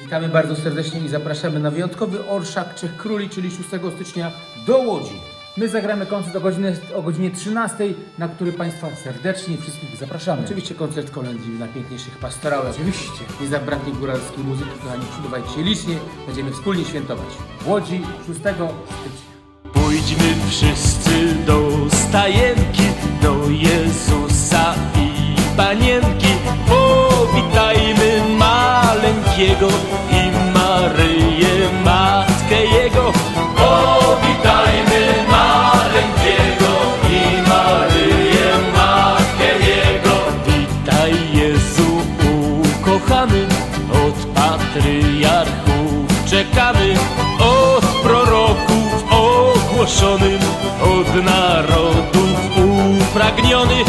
Witamy bardzo serdecznie i zapraszamy na wyjątkowy orszak Trzech Króli, czyli 6 stycznia do Łodzi. My zagramy koncert o godzinie, o godzinie 13, na który Państwa serdecznie wszystkich zapraszamy. Oczywiście koncert kolędzi na piękniejszych pastorałach. Oczywiście. Nie zabraknie góralskiej muzyki, kochani, przybywajcie się licznie. Będziemy wspólnie świętować. W Łodzi 6 stycznia. Pójdźmy wszyscy maleńkiego i Maryję, Matkę Jego. Powitajmy maleńkiego i Maryję, Matkę Jego. Witaj Jezu ukochany, od patriarchów czekamy, od proroków ogłoszonym, od narodów upragniony,